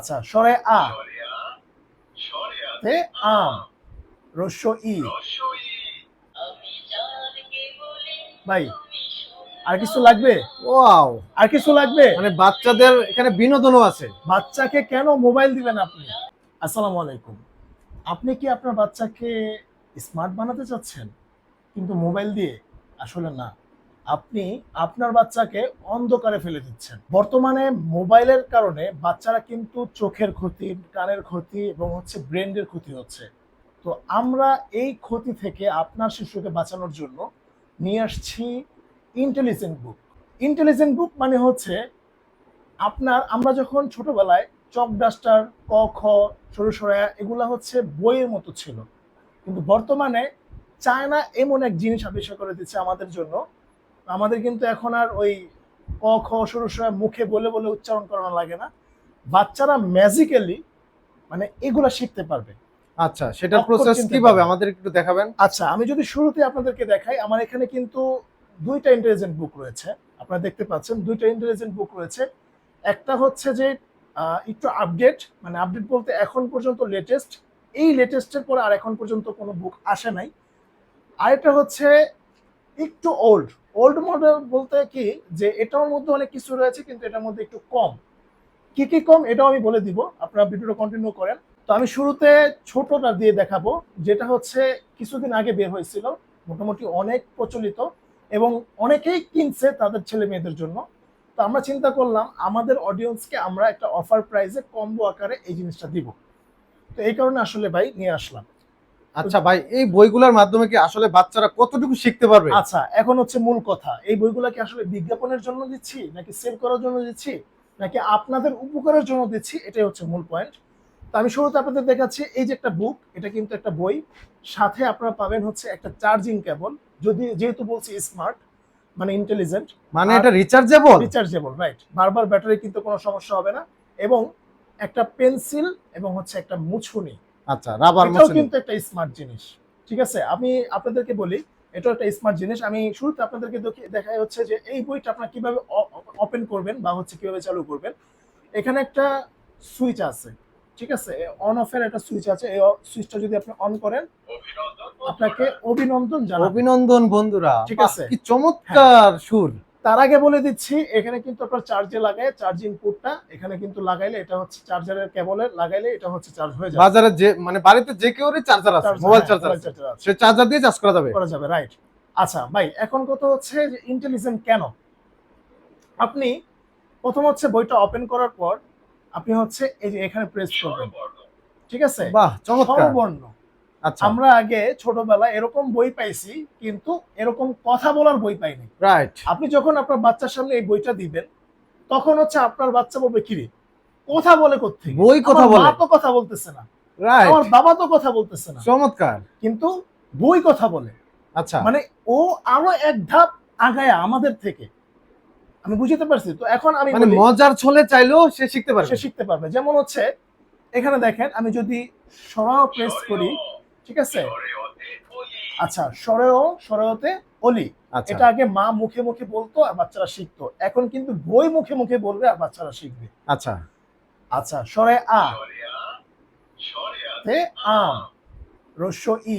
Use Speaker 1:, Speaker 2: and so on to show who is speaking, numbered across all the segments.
Speaker 1: আচ্ছা সরে আ। তে আম রস্য ই। ভাই আর কিছু লাগবে?
Speaker 2: ওয়াও।
Speaker 1: আর কিছু লাগবে?
Speaker 2: মানে বাচ্চাদের এখানে বিনোদনও আছে।
Speaker 1: বাচ্চাকে কেন মোবাইল দিবেন আপনি? আসসালামু আলাইকুম। আপনি কি আপনার বাচ্চাকে স্মার্ট বানাতে চাচ্ছেন? কিন্তু মোবাইল দিয়ে? আসলে না। আপনি আপনার বাচ্চাকে অন্ধকারে ফেলে দিচ্ছেন। বর্তমানে মোবাইলের কারণে বাচ্চারা কিন্তু চোখের ক্ষতি, কানের ক্ষতি এবং হচ্ছে ব্রেনের ক্ষতি হচ্ছে। তো আমরা এই ক্ষতি থেকে আপনার শিশুকে বাঁচানোর জন্য নিয়ে আসছি ইন্টেলিজেন্ট বুক ইন্টেলিজেন্ট বুক মানে হচ্ছে আপনার, আমরা যখন ছোটবেলায় চক ডাস্টার, ক, খ, সরু সরায়া এগুলা হচ্ছে বইয়ের মতো ছিল। কিন্তু বর্তমানে চায়না এমন এক জিনিস আবিষ্কার করে দিচ্ছে আমাদের জন্য আমাদের কিন্তু এখন আর ওই ক খ সরু মুখে বলে বলে উচ্চারণ করানো লাগে না। বাচ্চারা ম্যাজিক্যালি মানে এগুলা শিখতে পারবে।
Speaker 2: আচ্ছা
Speaker 1: অক্ষর
Speaker 2: প্রসেস কীভাবে? আমাদের একটু দেখাবেন।
Speaker 1: আচ্ছা আমি যদি শুরুতে আপনাদেরকে দেখাই আমার এখানে কিন্তু দুইটা ইন্টেলিজেন্ট বুক রয়েছে। আপনারা দেখতে পাচ্ছেন দুইটা ইন্টেলিজেন্ট বুক রয়েছে। একটা হচ্ছে যে একটু আপডেট মানে আপডেট বলতে এখন পর্যন্ত লেটেস্ট এই লেটেস্টের পরে আর এখন পর্যন্ত কোনো বুক আসে নাই। আরেকটা হচ্ছে একটু ওল্ড ওল্ড মডেল বলতে কি, যে এটার মধ্যে অনেক কিছু রয়েছে, কিন্তু এটার মধ্যে একটু কম। কি কি কম, এটাও আমি বলে দিব, আপনারা ভিডিওটা কন্টিনিউ করেন। তো আমি শুরুতে ছোটটা দিয়ে দেখাবো, যেটা হচ্ছে কিছুদিন আগে বের হয়েছিল, মোটামুটি অনেক প্রচলিত, এবং অনেকেই কিনছে তাদের ছেলে মেয়েদের জন্য। তো আমরা চিন্তা করলাম, আমাদের অডিয়েন্সকে আমরা একটা অফার প্রাইসে কম্বো আকারে এই জিনিসটা দিব। তো এই কারণে আসলে ভাই নিয়ে আসলাম।
Speaker 2: আচ্ছা ভাই এই বইগুলোর মাধ্যমে কি আসলে বাচ্চারা কতটুকু শিখতে পারবে?
Speaker 1: আচ্ছা এখন হচ্ছে মূল কথা। এই বইগুলো কি আসলে বিজ্ঞাপনের জন্য দিচ্ছি নাকি সেল করার জন্য দিচ্ছি নাকি আপনাদের উপকারের জন্য দিচ্ছি? এটাই হচ্ছে মূল পয়েন্ট তো আমি শুরুতে আপনাদের দেখাচ্ছি এই যে একটা বুক এটা কিন্তু একটা বই। সাথে আপনারা পাবেন হচ্ছে একটা চার্জিং কেবল যদি যেহেতু বলছি স্মার্ট মানে ইন্টেলিজেন্ট
Speaker 2: মানে এটা রিচার্জেবল
Speaker 1: রিচার্জেবল রাইট বারবার ব্যাটারি কিন্তু কোনো সমস্যা হবে না। এবং একটা পেন্সিল এবং হচ্ছে একটা মুছুনি।
Speaker 2: আচ্ছা রাবার
Speaker 1: এটাও কিন্তু একটা স্মার্ট জিনিস ঠিক আছে? আমি আপনাদেরকে বলি এটাও একটা স্মার্ট জিনিস। আমি শুরুতে আপনাদেরকে দেখাই হচ্ছে যে এই বইটা আপনারা কীভাবে ওপেন করবেন বা হচ্ছে কীভাবে চালু করবেন। এখানে একটা সুইচ আছে ঠিক আছে? অন অফ এর একটা সুইচ আছে। এই সুইচটা যদি আপনি অন করেন আপনাকে অভিনন্দন জানাব।
Speaker 2: অভিনন্দন বন্ধুরা।
Speaker 1: ঠিক আছে।
Speaker 2: কি চমৎকার সুর।
Speaker 1: তার আগে বলে দিচ্ছি এখানে কিন্তু আপনার চার্জে লাগায় চার্জিং পোর্টটা এখানে কিন্তু লাগাইলে এটা হচ্ছে চার্জারের কেবলে লাগাইলে এটা হচ্ছে চার্জ হয়ে যাবে।
Speaker 2: বাজারে যে মানে বাড়িতে যে কেউ চার্জার আছে মোবাইল
Speaker 1: হ্যাঁ,
Speaker 2: চার্জার আছে সে চার্জার দিয়ে চার্জ করা যাবে।
Speaker 1: করা যাবে রাইট আচ্ছা ভাই এখন কত হচ্ছে যে ইন্টেলিজেন্ট কেন? আপনি প্রথম হচ্ছে বইটা ওপেন করার পর আপনি হচ্ছে এই যে এখানে প্রেস করবেন। ঠিক আছে?
Speaker 2: বাহ চমৎকার।
Speaker 1: স্বরবর্ণ
Speaker 2: আচ্ছা
Speaker 1: আমরা আগে ছোটবেলায় এরকম বই পাইছি কিন্তু এরকম কথা বলার বই পাইনি।
Speaker 2: রাইট
Speaker 1: আপনি যখন আপনার বাচ্চার সামনে এই বইটা দিবেন তখন হচ্ছে আপনার বাচ্চা বলবে কিরে কথা বলে কোথেকে
Speaker 2: বই কথা বলে।
Speaker 1: মা তো কথা বলতেছে না।
Speaker 2: রাইট
Speaker 1: আমার বাবা তো কথা বলতেছে না।
Speaker 2: চমৎকার।
Speaker 1: কিন্তু বই কথা বলে।
Speaker 2: আচ্ছা।
Speaker 1: মানে ও আরও এক ধাপ আগায় আমাদের থেকে। আমি বুঝতে পারছি? তো এখন আমি
Speaker 2: মানে মজার ছলে চাইলেও সে শিখতে পারবে।
Speaker 1: সে শিখতে পারবে। যেমন হচ্ছে এখানে দেখেন আমি যদি সরাও প্রেস করি ঠিক আছে? আচ্ছা সরেও সরেওতে অলি।
Speaker 2: আচ্ছা।
Speaker 1: এটা আগে মা মুখে মুখে বলতো আর বাচ্চারা শিখতো। এখন কিন্তু বই মুখে মুখে বলবে আর বাচ্চারা শিখবে।
Speaker 2: আচ্ছা।
Speaker 1: আচ্ছা সরে আ। তে আম। রস্য ই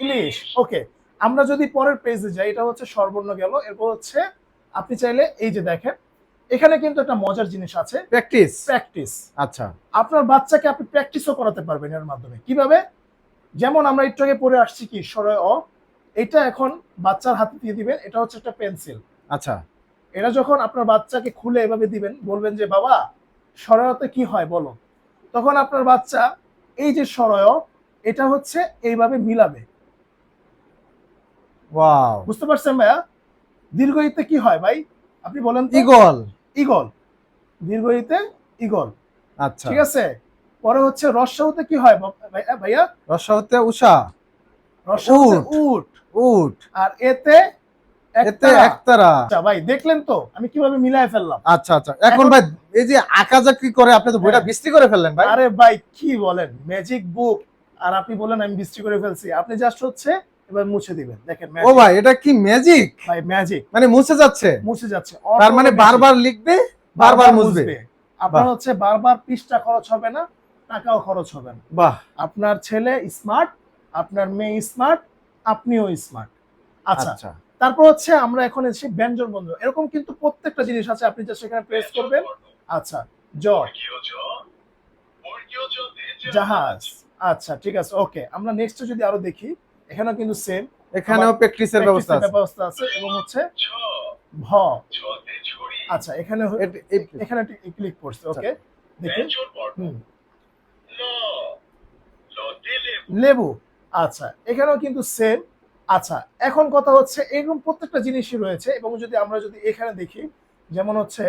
Speaker 1: ইলিশ। ওকে আমরা যদি পরের পেজে যাই এটা হচ্ছে সর্বর্ণ গেল। এরপর হচ্ছে আপনি চাইলে এই যে দেখেন এখানে কিন্তু একটা মজার জিনিস আছে।
Speaker 2: প্র্যাকটিস
Speaker 1: প্র্যাকটিস
Speaker 2: আচ্ছা।
Speaker 1: আপনার বাচ্চাকে আপনি প্র্যাকটিসও করাতে পারবেন এর মাধ্যমে। কীভাবে? যেমন আমরা একটু আগে পড়ে আসছি কি সরয় অ। এটা এখন বাচ্চার হাতে দিয়ে দিবেন এটা হচ্ছে একটা পেন্সিল
Speaker 2: আচ্ছা।
Speaker 1: এটা যখন আপনার বাচ্চাকে খুলে এভাবে দিবেন বলবেন যে বাবা সরয়তে কি হয় বলো? তখন আপনার বাচ্চা এই যে সরয় এটা হচ্ছে এইভাবে মিলাবে।
Speaker 2: ওয়াও।
Speaker 1: বুঝতে পারছেন ভাইয়া? দীর্ঘ ইতে কি হয় ভাই? আপনি বলেন?
Speaker 2: ইগল।
Speaker 1: ইগল দীর্ঘ ইতে ইগল
Speaker 2: আচ্ছা।
Speaker 1: ঠিক আছে? পরে হচ্ছে রস্যতে কি হয় ভাইয়া- ভাইয়া?
Speaker 2: হতে উষা।
Speaker 1: রস্যতে
Speaker 2: উট।
Speaker 1: উট। আর এতে
Speaker 2: এতে
Speaker 1: একতারা। আচ্ছা ভাই দেখলেন তো? আমি কীভাবে মিলাই ফেললাম?
Speaker 2: আচ্ছা আচ্ছা। এখন ভাই এই যে আঁকাজাকি করে আপনি তো বইটা
Speaker 1: হ্যাঁ।
Speaker 2: বিস্তি করে ফেললেন ভাই।
Speaker 1: আরে ভাই কি বলেন? ম্যাজিক বুক আর আপনি বলেন আমি বৃষ্টি করে ফেলছি। আপনি জাস্ট হচ্ছে এবার মুছে দিবেন। দেখেন
Speaker 2: ও ভাই এটা কি ম্যাজিক
Speaker 1: ভাই ম্যাজিক
Speaker 2: মানে মুছে যাচ্ছে?
Speaker 1: মুছে যাচ্ছে।
Speaker 2: তার মানে বারবার লিখবে বারবার মুছবে।
Speaker 1: আপনার হচ্ছে বারবার পৃষ্ঠা খরচ হবে না টাকাও খরচ হবে না।
Speaker 2: বাহ।
Speaker 1: আপনার ছেলে স্মার্ট আপনার মেয়ে স্মার্ট আপনিও স্মার্ট আচ্ছা
Speaker 2: আচ্ছা।
Speaker 1: তারপর হচ্ছে আমরা এখন এসেছি ব্যঞ্জন বন্ধু। এরকম কিন্তু প্রত্যেকটা জিনিস আছে আপনি জাস্ট সেখানে প্রেস করবেন। আচ্ছা জ জাহাজ। আচ্ছা ঠিক আছে ওকে আমরা নেক্সট যদি আরও দেখি এখানেও কিন্তু সেম
Speaker 2: এখানেও প্র্যাকটিসের ব্যবস্থা আছে।
Speaker 1: ব্যবস্থা আছে এবং হচ্ছে ভ। আচ্ছা এখানে এখানে ক্লিক করছে ওকে দেখি। হুম। লেবু। আচ্ছা এখানেও কিন্তু সেম আচ্ছা এখন কথা হচ্ছে এরকম প্রত্যেকটা জিনিসই রয়েছে এবং যদি আমরা যদি এখানে দেখি যেমন হচ্ছে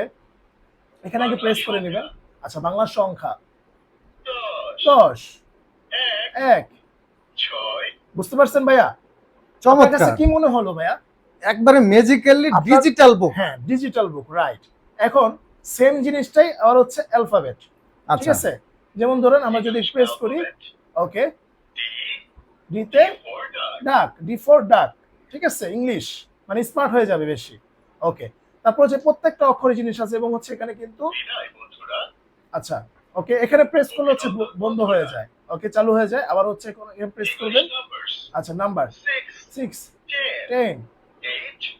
Speaker 1: এখানে আগে প্রেস করে নেবেন। আচ্ছা বাংলার সংখ্যা। দশ। এক। বুঝতে পারছেন ভাইয়া? আপনার কাছে
Speaker 2: চমৎকার
Speaker 1: কি মনে হলো ভাইয়া?
Speaker 2: একবারে ম্যাজিক্যালি ডিজিটাল বুক
Speaker 1: হ্যাঁ ডিজিটাল বুক রাইট এখন সেম জিনিসটাই আর হচ্ছে অ্যালফাবেট ঠিক
Speaker 2: আচ্ছা।
Speaker 1: আছে? যেমন ধরেন আমরা যদি প্রেস করি ওকে ডিতে ডাক ডি ফর ডাক ঠিক আছে? ইংলিশ মানে স্মার্ট হয়ে যাবে বেশি। ওকে তারপর হচ্ছে প্রত্যেকটা অক্ষরে জিনিস আছে এবং হচ্ছে এখানে কিন্তু আচ্ছা ওকে এখানে প্রেস করলে হচ্ছে ব- বন্ধ হয়ে যায়। ওকে চালু হয়ে যায়। আবার হচ্ছে এখানে প্রেস করবেন। আচ্ছা নাম্বার সিক্স টেন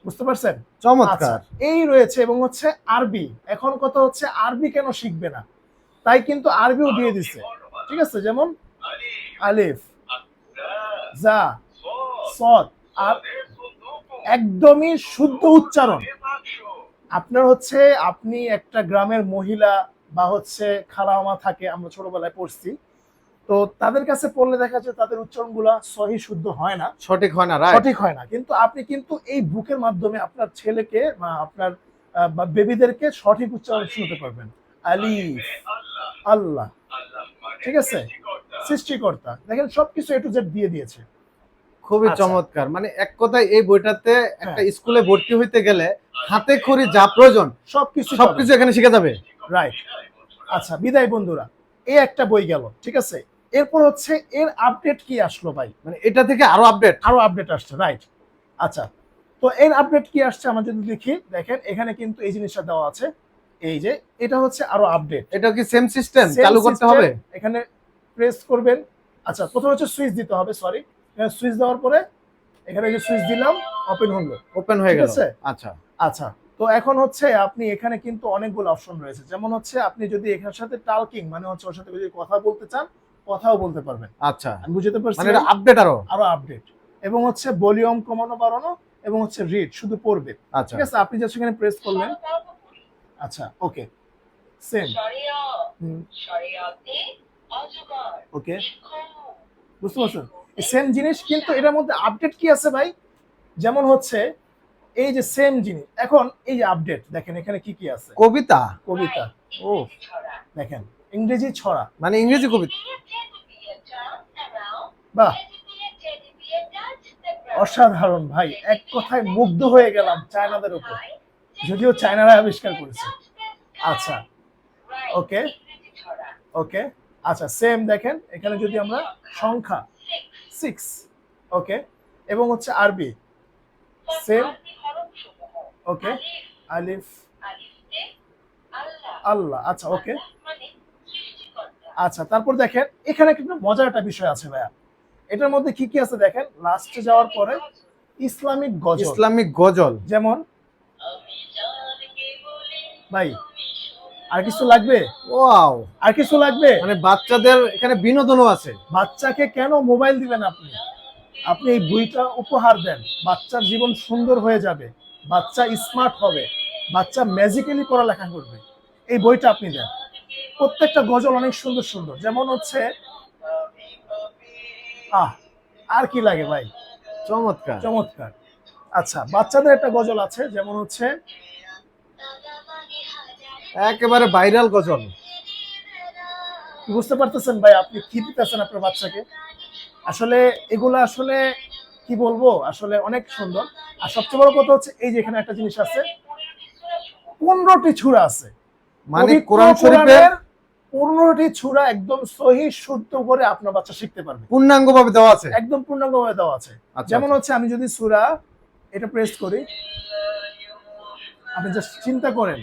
Speaker 1: বুঝতে পারছেন? আচ্ছা
Speaker 2: চমৎকার
Speaker 1: এই রয়েছে এবং হচ্ছে আরবি। এখন কথা হচ্ছে আরবি কেন শিখবে না? তাই কিন্তু আরবিও দিয়ে দিছে। ঠিক আছে? যেমন আলিফ যা সদ আর একদমই শুদ্ধ উচ্চারণ। আপনার হচ্ছে আপনি একটা গ্রামের মহিলা বা হচ্ছে খালামা থাকে আমরা ছোটবেলায় পড়ছি। তো তাদের কাছে পড়লে দেখা যায় তাদের উচ্চারণগুলা সহি শুদ্ধ হয় না।
Speaker 2: সঠিক হয় না
Speaker 1: সঠিক হয় না। কিন্তু আপনি কিন্তু এই বুকের মাধ্যমে আপনার ছেলেকে বা আপনার বেবিদেরকে সঠিক উচ্চারণ শুনতে পারবেন। আলিফ আল্লাহ। ঠিক আছে? সৃষ্টিকর্তা। দেখেন সবকিছু এ টু জেড দিয়ে দিয়েছে।
Speaker 2: খুবই
Speaker 1: আচ্ছা।
Speaker 2: চমৎকার। মানে এক কথায় এই বইটাতে একটা
Speaker 1: হ্যাঁ।
Speaker 2: স্কুলে ভর্তি হইতে গেলে হাতে খড়ি যা প্রয়োজন
Speaker 1: সবকিছু
Speaker 2: সবকিছু এখানে শিখে যাবে।
Speaker 1: রাইট আচ্ছা বিদায় বন্ধুরা। এই একটা বই গেল। ঠিক আছে? এরপর হচ্ছে এর আপডেট কি আসলো ভাই?
Speaker 2: মানে এটা থেকে আরও আপডেট
Speaker 1: আরও আপডেট আসছে রাইট আচ্ছা তো এর আপডেট কি আসছে আমরা যদি দেখি দেখেন এখানে কিন্তু এই জিনিসটা দেওয়া আছে। এই যে এটা হচ্ছে আরও আপডেট
Speaker 2: এটা কি সেম সিস্টেম চালু করতে হবে?
Speaker 1: এখানে প্রেস করবেন। আচ্ছা প্রথমে হচ্ছে সুইচ দিতে হবে সরি সুইচ দেওয়ার পরে এখানে যে সুইচ দিলাম ওপেন হলো।
Speaker 2: ওপেন হয়ে গেল। আচ্ছা।
Speaker 1: আচ্ছা তো এখন হচ্ছে আপনি এখানে কিন্তু অনেকগুলো অপশন রয়েছে। যেমন হচ্ছে আপনি যদি এখানের সাথে টালকিং মানে হচ্ছে ওর সাথে যদি কথা বলতে চান কথাও বলতে পারবেন।
Speaker 2: আচ্ছা।
Speaker 1: আমি বুঝতে পারছি
Speaker 2: মানে এটা আপডেট আরও?
Speaker 1: আরও আপডেট এবং হচ্ছে ভলিউম কমানো বাড়ানো এবং হচ্ছে রিড শুধু পড়বে।
Speaker 2: আচ্ছা।
Speaker 1: ঠিক আছে? আপনি জাস্ট এখানে প্রেস করলেন। আচ্ছা ওকে সেম ওকে বুঝতে পারছেন? সেম জিনিস কিন্তু এটার মধ্যে আপডেট কি আছে ভাই? যেমন হচ্ছে এই যে সেম জিনিস। এখন এই যে আপডেট দেখেন এখানে কি কি আছে?
Speaker 2: কবিতা।
Speaker 1: কবিতা।
Speaker 2: ও।
Speaker 1: দেখেন। ইংরেজি ছড়া।
Speaker 2: মানে ইংরেজি কবিতা
Speaker 1: বাহ। অসাধারণ ভাই এক কথায় মুগ্ধ হয়ে গেলাম চায়নাদের উপর। যদিও চায়নারা আবিষ্কার করেছে। আচ্ছা। ওকে। ওকে। আচ্ছা সেম দেখেন এখানে যদি আমরা সংখ্যা সিক্স ওকে। এবং হচ্ছে আরবি। Same. ওকে। আলিফ। আল্লাহ। আচ্ছা ওকে। আচ্ছা তারপর দেখেন এখানে কিন্তু মজার একটা বিষয় আছে ভাইয়া। এটার মধ্যে কি কি আছে দেখেন? লাস্টে যাওয়ার পরে ইসলামিক গজল।
Speaker 2: ইসলামিক গজল।
Speaker 1: যেমন ভাই আর কিছু লাগবে?
Speaker 2: ওয়াও।
Speaker 1: আর কিছু লাগবে?
Speaker 2: মানে বাচ্চাদের এখানে বিনোদনও আছে।
Speaker 1: বাচ্চাকে কেন মোবাইল দিবেন আপনি? আপনি এই বইটা উপহার দেন। বাচ্চার জীবন সুন্দর হয়ে যাবে। বাচ্চা স্মার্ট হবে। বাচ্চা ম্যাজিক্যালি পড়ালেখা করবে। এই বইটা আপনি দেন। প্রত্যেকটা গজল অনেক সুন্দর সুন্দর। যেমন হচ্ছে আহ আর কি লাগে ভাই?
Speaker 2: চমৎকার।
Speaker 1: চমৎকার। আচ্ছা বাচ্চাদের একটা গজল আছে যেমন হচ্ছে
Speaker 2: একেবারে ভাইরাল গজল।
Speaker 1: বুঝতে পারতেছেন ভাই? আপনি কি দিতেছেন আপনার বাচ্চাকে? আসলে এগুলো আসলে কি বলব? আসলে অনেক সুন্দর। আর সবচেয়ে বড় কথা হচ্ছে এই যে এখানে একটা জিনিস আছে পনেরোটি ছুরা আছে।
Speaker 2: মানে কোরআন শরীফের
Speaker 1: পনেরোটি ছুরা একদম সহি শুদ্ধ করে আপনার বাচ্চা শিখতে পারবে।
Speaker 2: পূর্ণাঙ্গ ভাবে দেওয়া আছে?
Speaker 1: একদম পূর্ণাঙ্গভাবে দেওয়া আছে।
Speaker 2: আচ্ছা,
Speaker 1: যেমন
Speaker 2: আচ্ছা।
Speaker 1: হচ্ছে আমি যদি সুরা এটা প্রেস করি আপনি জাস্ট চিন্তা করেন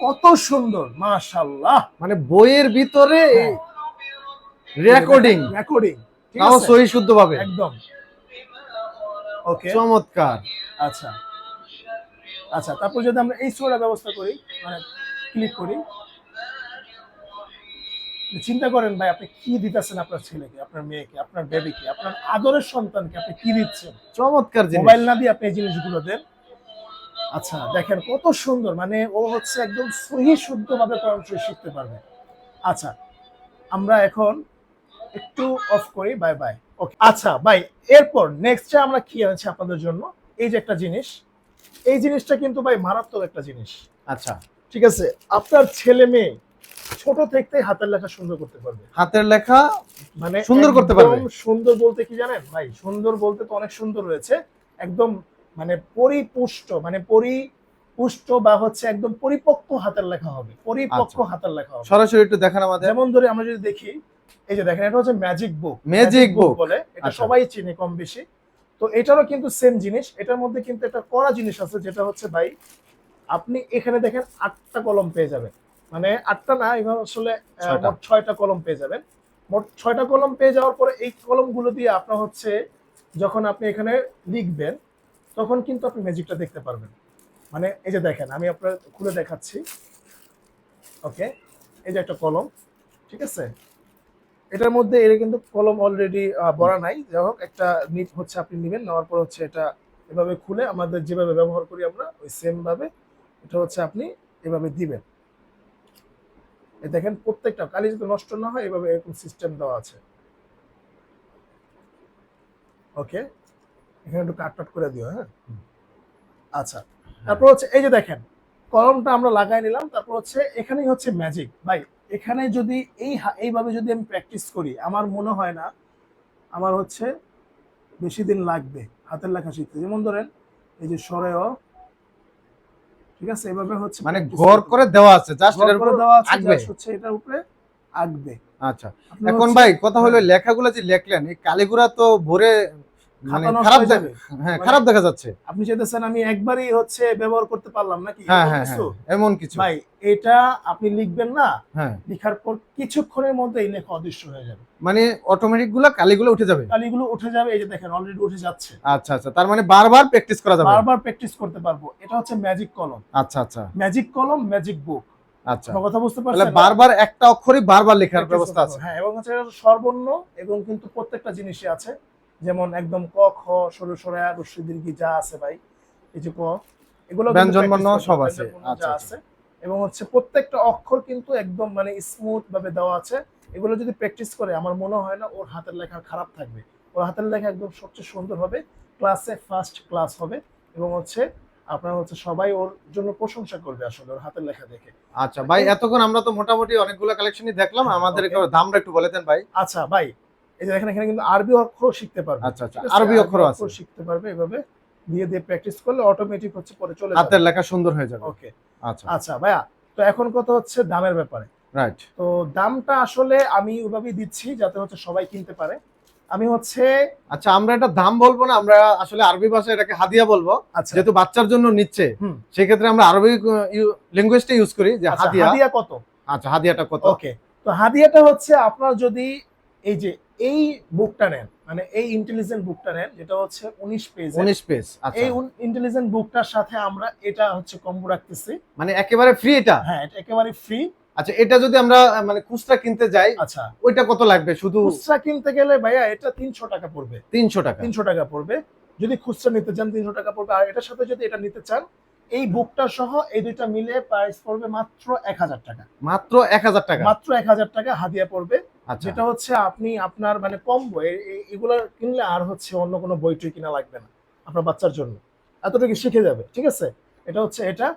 Speaker 1: কত সুন্দর মাশাল্লাহ
Speaker 2: মানে বইয়ের ভিতরে
Speaker 1: হ্যাঁ।
Speaker 2: রেকর্ডিং
Speaker 1: রেকর্ডিং
Speaker 2: তাও সহি শুদ্ধ ভাবে
Speaker 1: একদম। ওকে
Speaker 2: চমৎকার।
Speaker 1: আচ্ছা। আচ্ছা তারপর যদি আমরা এই সোয়ার ব্যবস্থা করি মানে ক্লিক করি। চিন্তা করেন ভাই আপনি কি দিতেছেন আপনার ছেলেকে আপনার মেয়েকে আপনার বেবিকে আপনার আদরের সন্তানকে আপনি কি দিচ্ছেন?
Speaker 2: চমৎকার
Speaker 1: মোবাইল না দিয়ে আপনি এই জিনিসগুলো দেন। আচ্ছা দেখেন কত সুন্দর মানে ও হচ্ছে একদম সহি শুদ্ধভাবে কোরআন শরীফ শিখতে পারবে। আচ্ছা আমরা এখন একটু অফ করি বাই বাই ওকে আচ্ছা ভাই এরপর নেক্সটে আমরা কি আনছি আপনাদের জন্য এই যে একটা জিনিস এই জিনিসটা কিন্তু ভাই মারাত্মক একটা জিনিস।
Speaker 2: আচ্ছা।
Speaker 1: ঠিক আছে আপনার ছেলে মেয়ে ছোট থেকে হাতের লেখা সুন্দর করতে পারবে
Speaker 2: হাতের লেখা
Speaker 1: মানে
Speaker 2: সুন্দর করতে পারবে।
Speaker 1: সুন্দর বলতে কি জানেন ভাই সুন্দর বলতে তো অনেক সুন্দর রয়েছে একদম মানে পরিপুষ্ট মানে পরিপুষ্ট বা হচ্ছে একদম পরিপক্ক হাতের লেখা হবে পরিপক্ক
Speaker 2: আচ্ছা।
Speaker 1: হাতের লেখা হবে
Speaker 2: সরাসরি একটু দেখান আমাদের
Speaker 1: যেমন ধরে আমরা যদি দেখি এই যে দেখেন এটা হচ্ছে ম্যাজিক বুক
Speaker 2: Magic book।
Speaker 1: বলে এটা
Speaker 2: আচ্ছা।
Speaker 1: সবাই চিনে কম বেশি তো এটারও কিন্তু সেম জিনিস এটার মধ্যে কিন্তু একটা কড়া জিনিস আছে যেটা হচ্ছে ভাই আপনি এখানে দেখেন আটটা কলম পেয়ে যাবেন। মানে আটটা না এভাবে আসলে
Speaker 2: ছয়টা।
Speaker 1: মোট ছয়টা কলম পেয়ে যাবেন। মোট ছয়টা কলম পেয়ে যাওয়ার পরে এই কলমগুলো দিয়ে আপনার হচ্ছে যখন আপনি এখানে লিখবেন তখন কিন্তু আপনি ম্যাজিকটা দেখতে পারবেন। মানে এই যে দেখেন আমি আপনার খুলে দেখাচ্ছি। ওকে এই যে একটা কলম ঠিক আছে? এটার মধ্যে এর কিন্তু কলম অলরেডি ভরা নাই। যাই হোক একটা নিট হচ্ছে আপনি নেবেন নেওয়ার পর হচ্ছে এটা এভাবে খুলে আমাদের যেভাবে ব্যবহার করি আমরা ওই সেম ভাবে এটা হচ্ছে আপনি এভাবে দিবেন। এ দেখেন প্রত্যেকটা কালি যাতে নষ্ট না হয় এভাবে এরকম সিস্টেম দেওয়া আছে। ওকে? এখানে একটু কাট কাট করে দিও হ্যাঁ? আচ্ছা। তারপর হচ্ছে এই যে দেখেন কলমটা আমরা লাগাই নিলাম তারপর হচ্ছে এখানেই হচ্ছে ম্যাজিক ভাই এখানে যদি এই এইভাবে যদি আমি প্র্যাকটিস করি আমার মনে হয় না আমার হচ্ছে বেশি দিন লাগবে হাতের লেখা শিখতে। যেমন ধরেন এই যে সরেয় ঠিক আছে? এভাবে হচ্ছে
Speaker 2: মানে ঘর করে দেওয়া আছে জাস্ট
Speaker 1: এর
Speaker 2: উপর
Speaker 1: দেওয়া আছে জাস্ট হচ্ছে এটার উপরে আঁকবে।
Speaker 2: আচ্ছা। এখন ভাই কথা হলো লেখাগুলো যে লেখলেন এই কালীগুড়া তো ভরে খারাপ
Speaker 1: হয়ে
Speaker 2: দেখ-
Speaker 1: যাবে।
Speaker 2: হ্যাঁ
Speaker 1: মানে-
Speaker 2: খারাপ দেখা যাচ্ছে।
Speaker 1: আপনি চাইতেছেন আমি একবারই হচ্ছে ব্যবহার করতে পারলাম নাকি?
Speaker 2: হ্যাঁ হ্যাঁ হ্যাঁ এমন কিছু।
Speaker 1: ভাই এটা আপনি লিখবেন না
Speaker 2: হ্যাঁ।
Speaker 1: লেখার পর কিছুক্ষণের মধ্যে এই লেখা অদৃশ্য হয়ে যাবে।
Speaker 2: মানে অটোমেটিকগুলা কালিগুলো উঠে যাবে?
Speaker 1: কালিগুলো উঠে যাবে এই যে দেখেন অলরেডি উঠে যাচ্ছে।
Speaker 2: আচ্ছা আচ্ছা তার মানে বারবার প্র্যাকটিস করা যাবে?
Speaker 1: বারবার প্র্যাকটিস করতে পারব। এটা হচ্ছে ম্যাজিক কলম
Speaker 2: আচ্ছা আচ্ছা।
Speaker 1: ম্যাজিক কলম ম্যাজিক বুক
Speaker 2: আচ্ছা।
Speaker 1: কথা বুঝতে পারছেন?
Speaker 2: বারবার একটা অক্ষরই বারবার লেখার ব্যবস্থা আছে।
Speaker 1: হ্যাঁ এবং হচ্ছে এটা সর্বর্ণ এবং কিন্তু প্রত্যেকটা জিনিসই আছে। যেমন একদম ক খ সরু সরা রস্যি দীর্ঘি যা আছে ভাই এই যে ক এগুলো
Speaker 2: সব আছে। আচ্ছা, আচ্ছা।
Speaker 1: আছে। এবং হচ্ছে প্রত্যেকটা অক্ষর কিন্তু একদম মানে স্মুথ ভাবে দেওয়া আছে। এগুলো যদি প্র্যাকটিস করে আমার মনে হয় না ওর হাতের লেখা খারাপ থাকবে। ওর হাতের লেখা একদম সবচেয়ে সুন্দর হবে ক্লাসে ফার্স্ট ক্লাস হবে এবং হচ্ছে আপনার হচ্ছে সবাই ওর জন্য প্রশংসা করবে আসলে ওর হাতের লেখা দেখে।
Speaker 2: আচ্ছা ভাই এতক্ষণ আমরা তো মোটামুটি অনেকগুলো কালেকশনই দেখলাম আমাদের দামটা একটু বলে দেন ভাই।
Speaker 1: আচ্ছা ভাই এই যে দেখেন এখানে কিন্তু আরবি অক্ষর শিখতে পারবে।
Speaker 2: আচ্ছা আচ্ছা আরবি অক্ষর আছে।
Speaker 1: শিখতে পারবে এভাবে। দিয়ে দিয়ে প্র্যাকটিস করলে অটোমেটিক হচ্ছে পরে চলে
Speaker 2: হাতের লেখা সুন্দর হয়ে যাবে।
Speaker 1: ওকে
Speaker 2: আচ্ছা।
Speaker 1: আচ্ছা ভাইয়া তো এখন কথা হচ্ছে দামের ব্যাপারে।
Speaker 2: রাইট
Speaker 1: তো দামটা আসলে আমি ওইভাবেই দিচ্ছি যাতে হচ্ছে সবাই কিনতে পারে। আমি হচ্ছে
Speaker 2: আচ্ছা আমরা এটা দাম বলব না আমরা আসলে আরবি ভাষায় এটাকে হাদিয়া বলব।
Speaker 1: আচ্ছা।
Speaker 2: যেহেতু বাচ্চার জন্য নিচ্ছে। সেক্ষেত্রে আমরা আরবি ল্যাঙ্গুয়েজটা ইউজ করি যে
Speaker 1: আচ্ছা,
Speaker 2: হাদিয়া।
Speaker 1: হাদিয়া কত?
Speaker 2: আচ্ছা হাদিয়াটা কত?
Speaker 1: ওকে তো হাদিয়াটা হচ্ছে আপনার যদি এই যে এই বুকটা নেন মানে এই ইন্টেলিজেন্ট বুকটা নেন যেটা হচ্ছে উনিশ পেজ
Speaker 2: উনিশ পেজ আচ্ছা।
Speaker 1: এই ইন্টেলিজেন্ট বুকটার সাথে আমরা এটা হচ্ছে কম্বো রাখতেছি।
Speaker 2: মানে একেবারে ফ্রি এটা?
Speaker 1: হ্যাঁ এটা একেবারে ফ্রি
Speaker 2: আচ্ছা এটা যদি আমরা মানে খুচরা কিনতে যাই
Speaker 1: আচ্ছা।
Speaker 2: ওইটা কত লাগবে? শুধু
Speaker 1: খুচরা কিনতে গেলে ভাইয়া এটা তিনশো টাকা পড়বে।
Speaker 2: তিনশো টাকা।
Speaker 1: তিনশো টাকা পড়বে। যদি খুচরা নিতে চান তিনশো টাকা পড়বে। আর এটার সাথে যদি এটা নিতে চান এই বুকটা সহ এই দুইটা মিলে প্রাইস পড়বে মাত্র এক হাজার টাকা।
Speaker 2: মাত্র এক হাজার টাকা।
Speaker 1: মাত্র এক হাজার টাকা হাদিয়া পড়বে। যেটা হচ্ছে আপনি আপনার মানে কম বই এগুলো কিনলে আর হচ্ছে অন্য কোনো বই টই কিনা লাগবে না আপনার বাচ্চার জন্য। এতটুকু শিখে যাবে ঠিক আছে? এটা হচ্ছে এটা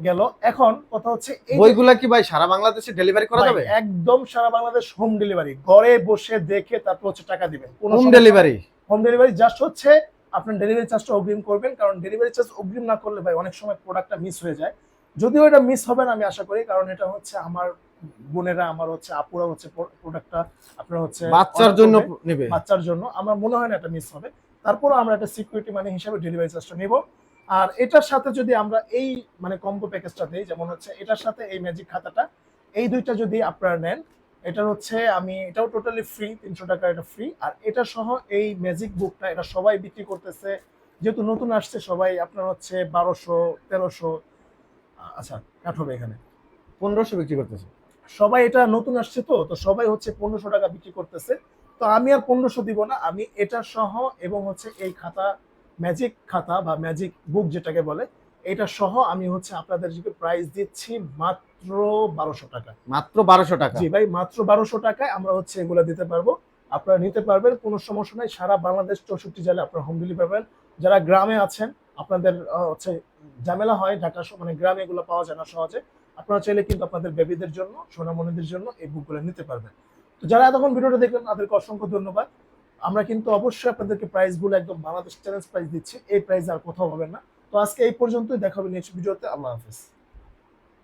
Speaker 1: গেল। এখন কথা হচ্ছে এই
Speaker 2: বইগুলা কি ভাই সারা বাংলাদেশে ডেলিভারি করা যাবে?
Speaker 1: একদম সারা বাংলাদেশ হোম ডেলিভারি। ঘরে বসে দেখে তারপর হচ্ছে টাকা দিবেন।
Speaker 2: Home delivery?
Speaker 1: Home delivery just হচ্ছে আপনার ডেলিভারি চার্জটা অগ্রিম করবেন কারণ ডেলিভারি চার্জ অগ্রিম না করলে ভাই অনেক সময় প্রোডাক্টটা মিস হয়ে যায়। যদিও এটা মিস হবে না আমি আশা করি কারণ এটা হচ্ছে আমার বোনেরা আমার হচ্ছে আপুরা হচ্ছে প্রোডাক্টটা আপনার হচ্ছে
Speaker 2: বাচ্চার জন্য নেবে।
Speaker 1: বাচ্চার জন্য। আমার মনে হয় না এটা মিস হবে। তারপরও আমরা একটা সিকিউরিটি মানে হিসাবে ডেলিভারি চার্জটা নেব। আর এটার সাথে যদি আমরা এই মানে কম্বো প্যাকেজটা দিই যেমন হচ্ছে এটার সাথে এই ম্যাজিক খাতাটা এই দুইটা যদি আপনারা নেন এটার হচ্ছে আমি এটাও টোটালি ফ্রি তিনশো টাকা এটা ফ্রি আর এটা সহ এই ম্যাজিক বুকটা এটা সবাই বিক্রি করতেছে। যেহেতু নতুন আসছে সবাই আপনার হচ্ছে বারোশো তেরোশো আচ্ছা কাট হবে এখানে।
Speaker 2: পনেরোশো বিক্রি করতেছে।
Speaker 1: সবাই এটা নতুন আসছে তো তো সবাই হচ্ছে পনেরোশো টাকা বিক্রি করতেছে। তো আমি আর পনেরোশো দিব না আমি এটা সহ এবং হচ্ছে এই খাতা ম্যাজিক খাতা বা ম্যাজিক বুক যেটাকে বলে এটা সহ আমি হচ্ছে আপনাদেরকে প্রাইস দিচ্ছি মাত্র বারোশো টাকা।
Speaker 2: মাত্র বারোশো টাকা?
Speaker 1: জি ভাই মাত্র বারোশো টাকায় আমরা হচ্ছে এগুলো দিতে পারব। আপনারা নিতে পারবেন কোনো সমস্যা নাই সারা বাংলাদেশ চৌষট্টি জেলা আপনারা হোম ডেলিভারি পাবেন। যারা গ্রামে আছেন আপনাদের হচ্ছে ঝামেলা হয় ঢাকা মানে গ্রামে এগুলো পাওয়া যায় না সহজে। আপনারা চাইলে কিন্তু আপনাদের বেবিদের জন্য, সোনামণিদের জন্য এই বুকগুলো নিতে পারবেন। তো যারা এতক্ষণ ভিডিওটা দেখলেন, তাদেরকে অসংখ্য ধন্যবাদ। আমরা কিন্তু অবশ্যই আপনাদেরকে প্রাইসগুলো একদম বাংলাদেশ চ্যালেঞ্জ প্রাইস দিচ্ছি। এই প্রাইস আর কোথাও হবে না। তো আজকে এই পর্যন্তই। দেখা হবে নেক্সট ভিডিওতে আল্লাহ হাফিজ।